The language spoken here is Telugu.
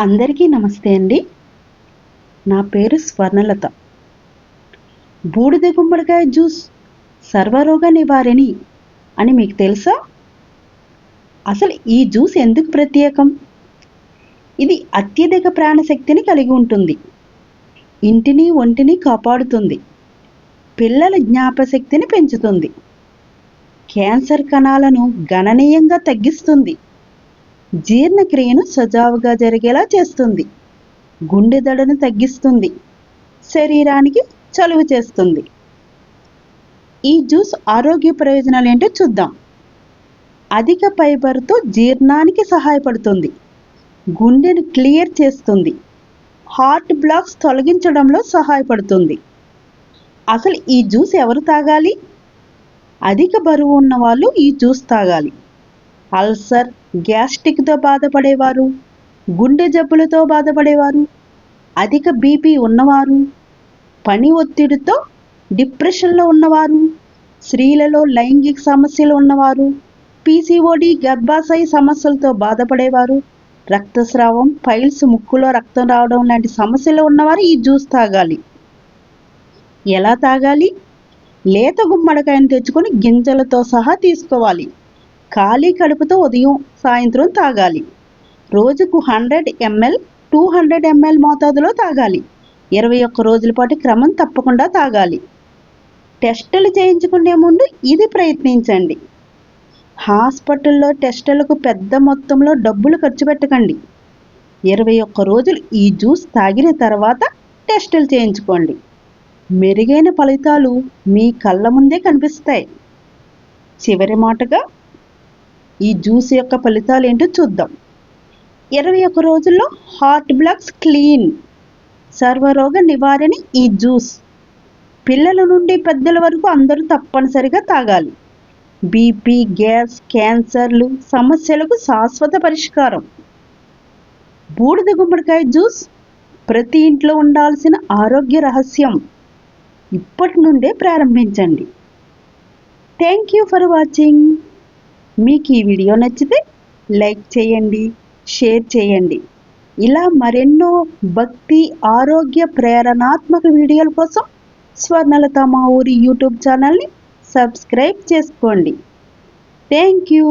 అందరికీ నమస్తే అండి. నా పేరు స్వర్ణలత. బూడిద గుమ్మడికాయ జ్యూస్ సర్వరోగ నివారిణి అని మీకు తెలుసా? అసలు ఈ జ్యూస్ ఎందుకు ప్రత్యేకం? ఇది అత్యధిక ప్రాణశక్తిని కలిగి ఉంటుంది. ఇంటిని ఒంటిని కాపాడుతుంది. పిల్లల జ్ఞాపశక్తిని పెంచుతుంది. క్యాన్సర్ కణాలను గణనీయంగా తగ్గిస్తుంది. జీర్ణక్రియను సజావుగా జరిగేలా చేస్తుంది. గుండె దడను తగ్గిస్తుంది. శరీరానికి చలువ చేస్తుంది. ఈ జ్యూస్ ఆరోగ్య ప్రయోజనాలు ఏంటో చూద్దాం. అధిక ఫైబర్తో జీర్ణానికి సహాయపడుతుంది. గుండెను క్లియర్ చేస్తుంది. హార్ట్ బ్లాక్స్ తొలగించడంలో సహాయపడుతుంది. అసలు ఈ జ్యూస్ ఎవరు తాగాలి? అధిక బరువు ఉన్న వాళ్ళు ఈ జ్యూస్ తాగాలి. అల్సర్ గ్యాస్ట్రిక్తో బాధపడేవారు గుండె జబ్బులతో బాధపడేవారు అధిక బీపీ ఉన్నవారు పని ఒత్తిడితో డిప్రెషన్లో ఉన్నవారు స్త్రీలలో లైంగిక సమస్యలు ఉన్నవారు పీసీఓడి గర్భాశయ సమస్యలతో బాధపడేవారు రక్తస్రావం ఫైల్స్ ముక్కులో రక్తం రావడం లాంటి సమస్యలు ఉన్నవారు ఈ జ్యూస్ తాగాలి. ఎలా తాగాలి? లేత గుమ్మడికాయను తెచ్చుకొని గింజలతో సహా తీసుకోవాలి. ఖాళీ కడుపుతో ఉదయం సాయంత్రం తాగాలి. రోజుకు hundred ML two hundred ML మోతాదులో తాగాలి. ఇరవై ఒక్క రోజుల పాటు క్రమం తప్పకుండా తాగాలి. టెస్టులు చేయించుకునే ముందు ఇది ప్రయత్నించండి. హాస్పిటల్లో టెస్టులకు పెద్ద మొత్తంలో డబ్బులు ఖర్చు పెట్టకండి. ఇరవై ఒక్క రోజులు ఈ జ్యూస్ తాగిన తర్వాత టెస్టులు చేయించుకోండి. మెరుగైన ఫలితాలు మీ కళ్ళ ముందే కనిపిస్తాయి. చివరి మాటగా ఈ జ్యూస్ యొక్క ఫలితాలు ఏంటో చూద్దాం. ఇరవై ఒక్క రోజుల్లో హార్ట్ బ్లాక్స్ క్లీన్ సర్వరోగ నివారణ ఈ జ్యూస్. పిల్లల నుండి పెద్దల వరకు అందరూ తప్పనిసరిగా తాగాలి. బీపీ గ్యాస్ క్యాన్సర్లు సమస్యలకు శాశ్వత పరిష్కారం. బూడిద గుమ్మడికాయ జ్యూస్ ప్రతి ఇంట్లో ఉండాల్సిన ఆరోగ్య రహస్యం. ఇప్పటి నుండే ప్రారంభించండి. థ్యాంక్ యూ ఫర్ వాచింగ్ మీకు ఈ వీడియో నచ్చితే లైక్ చేయండి షేర్ చేయండి. ఇలా మరెన్నో భక్తి ఆరోగ్య ప్రేరణాత్మక వీడియోల కోసం స్వర్ణలత మా ఊరి యూట్యూబ్ ఛానల్ని సబ్స్క్రైబ్ చేసుకోండి. Thank you